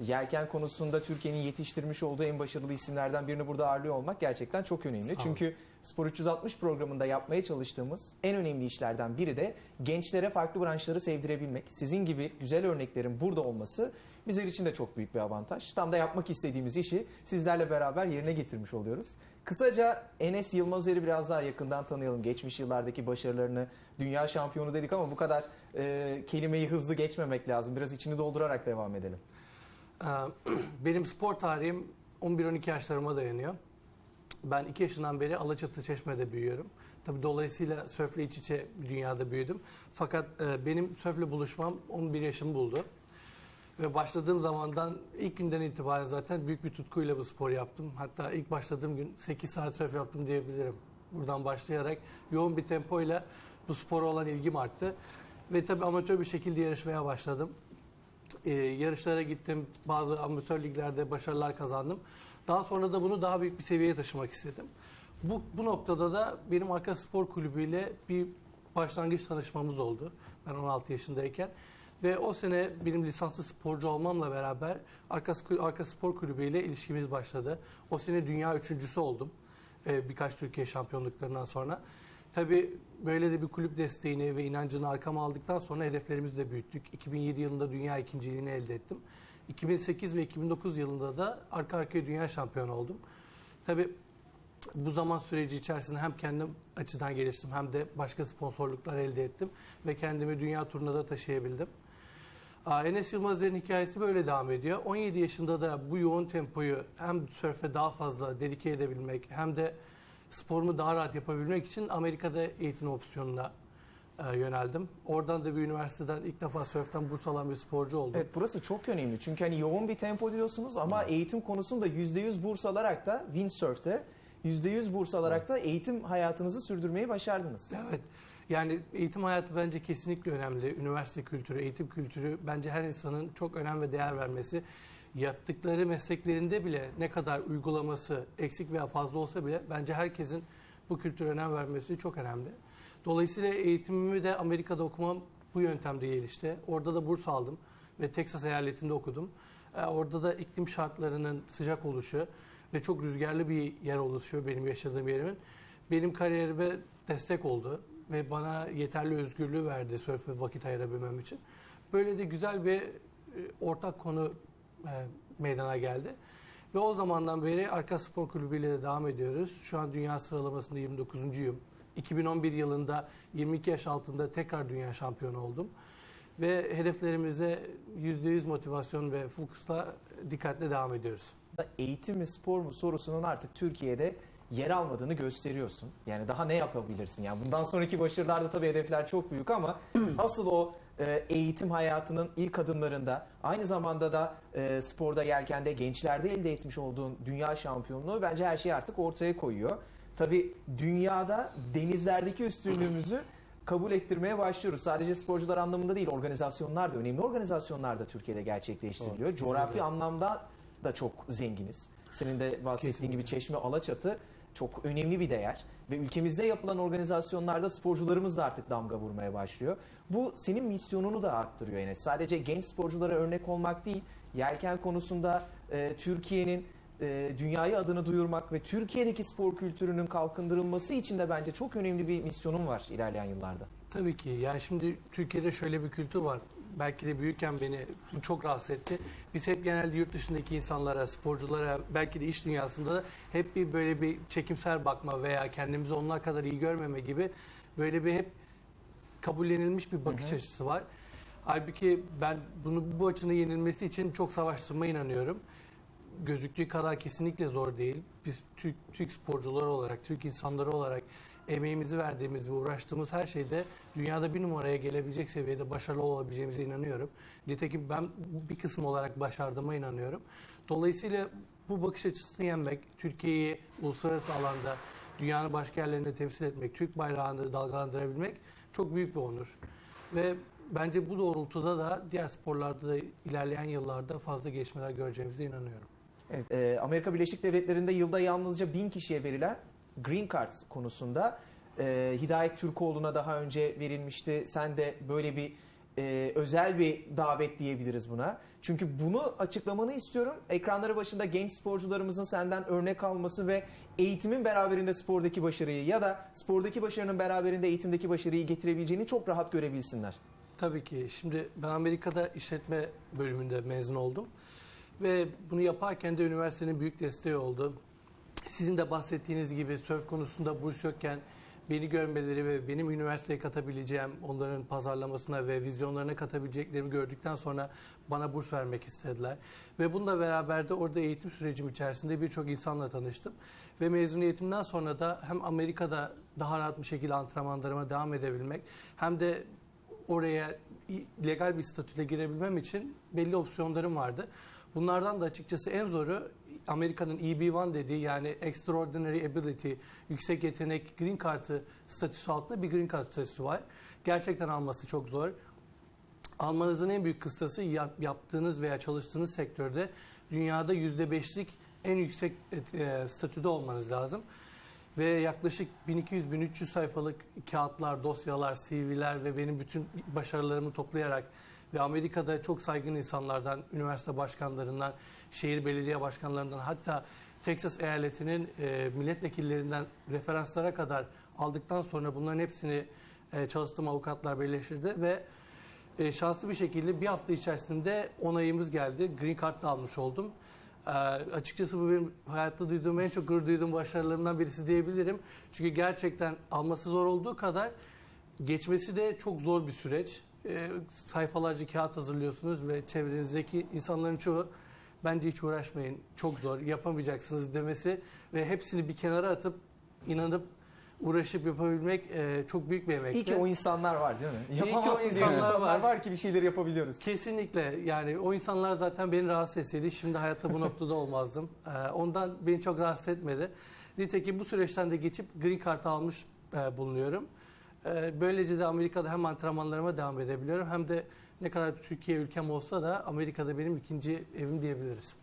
yelken konusunda Türkiye'nin yetiştirmiş olduğu en başarılı isimlerden birini burada ağırlıyor olmak gerçekten çok önemli. Çünkü Spor 360 programında yapmaya çalıştığımız en önemli işlerden biri de gençlere farklı branşları sevdirebilmek. Sizin gibi güzel örneklerin burada olması bizler için de çok büyük bir avantaj. Tam da yapmak istediğimiz işi sizlerle beraber yerine getirmiş oluyoruz. Kısaca Enes Yılmazer'i biraz daha yakından tanıyalım. Geçmiş yıllardaki başarılarını, dünya şampiyonu dedik ama bu kadar e, kelimeyi hızlı geçmemek lazım. Biraz içini doldurarak devam edelim. Ee, Benim spor tarihim 11-12 yaşlarıma dayanıyor. Ben 2 yaşından beri Alaçatı Çeşme'de büyüyorum. Tabii dolayısıyla sörfle iç içe dünyada büyüdüm. Fakat e, benim sörfle buluşmam 11 yaşımı buldu. Ve başladığım zamandan ilk günden itibaren zaten büyük bir tutkuyla bu sporu yaptım. Hatta ilk başladığım gün 8 saat sörf yaptım diyebilirim. Buradan başlayarak yoğun bir tempoyla bu spora olan ilgim arttı. Ve tabii amatör bir şekilde yarışmaya başladım. Ee, yarışlara gittim. Bazı amatör liglerde başarılar kazandım. Daha sonra da bunu daha büyük bir seviyeye taşımak istedim. Bu, bu noktada da benim Arka Spor Kulübü ile bir başlangıç tanışmamız oldu. Ben 16 yaşındayken. Ve o sene benim lisanslı sporcu olmamla beraber Arka, Arka Spor Kulübü ile ilişkimiz başladı. O sene dünya üçüncüsü oldum. Ee, birkaç Türkiye şampiyonluklarından sonra. Tabii böyle de bir kulüp desteğini ve inancını arkama aldıktan sonra hedeflerimizi de büyüttük. 2007 yılında dünya ikinciliğini elde ettim. 2008 ve 2009 yılında da arka arkaya dünya şampiyonu oldum. Tabii bu zaman süreci içerisinde hem kendim açıdan geliştim hem de başka sponsorluklar elde ettim ve kendimi dünya turuna da taşıyabildim. Aa, Enes Yılmaz'ın hikayesi böyle devam ediyor. 17 yaşında da bu yoğun tempoyu hem sörfe daha fazla dedike edebilmek hem de sporumu daha rahat yapabilmek için Amerika'da eğitim opsiyonuna e, yöneldim. Oradan da bir üniversiteden ilk defa sörften burs alan bir sporcu oldum. Evet burası çok önemli çünkü hani yoğun bir tempo diyorsunuz ama eğitim konusunda %100 burs alarak da windsurf'te %100 burs alarak da eğitim hayatınızı sürdürmeyi başardınız. Evet. Yani eğitim hayatı bence kesinlikle önemli. Üniversite kültürü, eğitim kültürü bence her insanın çok önem ve değer vermesi. Yaptıkları mesleklerinde bile ne kadar uygulaması eksik veya fazla olsa bile bence herkesin bu kültüre önem vermesi çok önemli. Dolayısıyla eğitimimi de Amerika'da okumam bu yöntemde gelişti. Orada da burs aldım ve Texas eyaletinde okudum. Ee, Orada da iklim şartlarının sıcak oluşu ve çok rüzgarlı bir yer oluşuyor benim yaşadığım yerimin. Benim kariyerime destek oldu ve bana yeterli özgürlüğü verdi sörfe vakit ayırabilmem için. Böyle de güzel bir e, ortak konu e, meydana geldi. Ve o zamandan beri Arka Spor Kulübü ile de devam ediyoruz. Şu an dünya sıralamasında 29.yum. 2011 yılında 22 yaş altında tekrar dünya şampiyonu oldum. Ve hedeflerimize %100 motivasyon ve fokusla dikkatle devam ediyoruz. Eğitim mi spor mu sorusunun artık Türkiye'de yer almadığını gösteriyorsun. Yani daha ne yapabilirsin? Yani bundan sonraki başarılarda tabii hedefler çok büyük ama asıl o e, eğitim hayatının ilk adımlarında aynı zamanda da e, sporda yelkende gençlerde elde etmiş olduğun dünya şampiyonluğu bence her şeyi artık ortaya koyuyor. Tabii dünyada denizlerdeki üstünlüğümüzü kabul ettirmeye başlıyoruz. Sadece sporcular anlamında değil, organizasyonlar da önemli organizasyonlar da Türkiye'de gerçekleştiriliyor. Evet, Coğrafi anlamda da çok zenginiz. Senin de bahsettiğin Kesinlikle. gibi Çeşme Alaçatı çok önemli bir değer ve ülkemizde yapılan organizasyonlarda sporcularımız da artık damga vurmaya başlıyor. Bu senin misyonunu da arttırıyor Enes. Sadece genç sporculara örnek olmak değil, yelken konusunda e, Türkiye'nin e, dünyaya adını duyurmak ve Türkiye'deki spor kültürünün kalkındırılması için de bence çok önemli bir misyonun var ilerleyen yıllarda. Tabii ki. Yani şimdi Türkiye'de şöyle bir kültür var. Belki de büyükken beni çok rahatsız etti. Biz hep genelde yurt dışındaki insanlara, sporculara, belki de iş dünyasında da hep bir böyle bir çekimser bakma veya kendimizi onlar kadar iyi görmeme gibi böyle bir hep kabullenilmiş bir bakış açısı var. Halbuki ben bunu bu açının yenilmesi için çok savaştırma inanıyorum. Gözüktüğü kadar kesinlikle zor değil. Biz Türk, Türk sporcular olarak, Türk insanları olarak emeğimizi verdiğimiz ve uğraştığımız her şeyde dünyada bir numaraya gelebilecek seviyede başarılı olabileceğimize inanıyorum. Nitekim ben bir kısım olarak başardığıma inanıyorum. Dolayısıyla bu bakış açısını yenmek, Türkiye'yi uluslararası alanda dünyanın başka yerlerinde temsil etmek, Türk bayrağını dalgalandırabilmek çok büyük bir onur. Ve bence bu doğrultuda da diğer sporlarda da ilerleyen yıllarda fazla gelişmeler göreceğimize inanıyorum. Evet, e, Amerika Birleşik Devletleri'nde yılda yalnızca bin kişiye verilen Green Card konusunda e, Hidayet Türkoğlu'na daha önce verilmişti. Sen de böyle bir e, özel bir davet diyebiliriz buna. Çünkü bunu açıklamanı istiyorum. Ekranları başında genç sporcularımızın senden örnek alması ve eğitimin beraberinde spordaki başarıyı ya da spordaki başarının beraberinde eğitimdeki başarıyı getirebileceğini çok rahat görebilsinler. Tabii ki. Şimdi ben Amerika'da işletme bölümünde mezun oldum. Ve bunu yaparken de üniversitenin büyük desteği oldu. Sizin de bahsettiğiniz gibi sörf konusunda burs yokken beni görmeleri ve benim üniversiteye katabileceğim, onların pazarlamasına ve vizyonlarına katabileceklerimi gördükten sonra bana burs vermek istediler. Ve bununla beraber de orada eğitim sürecim içerisinde birçok insanla tanıştım. Ve mezuniyetimden sonra da hem Amerika'da daha rahat bir şekilde antrenmanlarıma devam edebilmek hem de oraya legal bir statüde girebilmem için belli opsiyonlarım vardı. Bunlardan da açıkçası en zoru Amerika'nın EB1 dediği yani Extraordinary Ability, yüksek yetenek Green Card'ı statüsü altında bir Green Card statüsü var. Gerçekten alması çok zor. Almanızın en büyük kıstası yap- yaptığınız veya çalıştığınız sektörde dünyada %5'lik en yüksek e, statüde olmanız lazım. Ve yaklaşık 1200-1300 sayfalık kağıtlar, dosyalar, CV'ler ve benim bütün başarılarımı toplayarak ve Amerika'da çok saygın insanlardan, üniversite başkanlarından, şehir belediye başkanlarından hatta Texas eyaletinin e, milletvekillerinden referanslara kadar aldıktan sonra bunların hepsini e, çalıştığım avukatlar birleştirdi ve e, şanslı bir şekilde bir hafta içerisinde onayımız geldi. Green Card da almış oldum. E, açıkçası bu benim hayatta duyduğum en çok gurur duyduğum başarılarımdan birisi diyebilirim. Çünkü gerçekten alması zor olduğu kadar geçmesi de çok zor bir süreç. E, sayfalarca kağıt hazırlıyorsunuz ve çevrenizdeki insanların çoğu bence hiç uğraşmayın, çok zor, yapamayacaksınız demesi ve hepsini bir kenara atıp inanıp uğraşıp yapabilmek e, çok büyük bir emek. İyi ki o insanlar var değil mi? Ki o Yapamazsın diye insanlar insanlar var. var ki bir şeyleri yapabiliyoruz. Kesinlikle yani o insanlar zaten beni rahatsız etseydi şimdi hayatta bu noktada olmazdım. Ee, ondan beni çok rahatsız etmedi. Nitekim bu süreçten de geçip Green Card almış e, bulunuyorum. Ee, böylece de Amerika'da hem antrenmanlarıma devam edebiliyorum hem de ne kadar Türkiye ülkem olsa da Amerika'da benim ikinci evim diyebiliriz.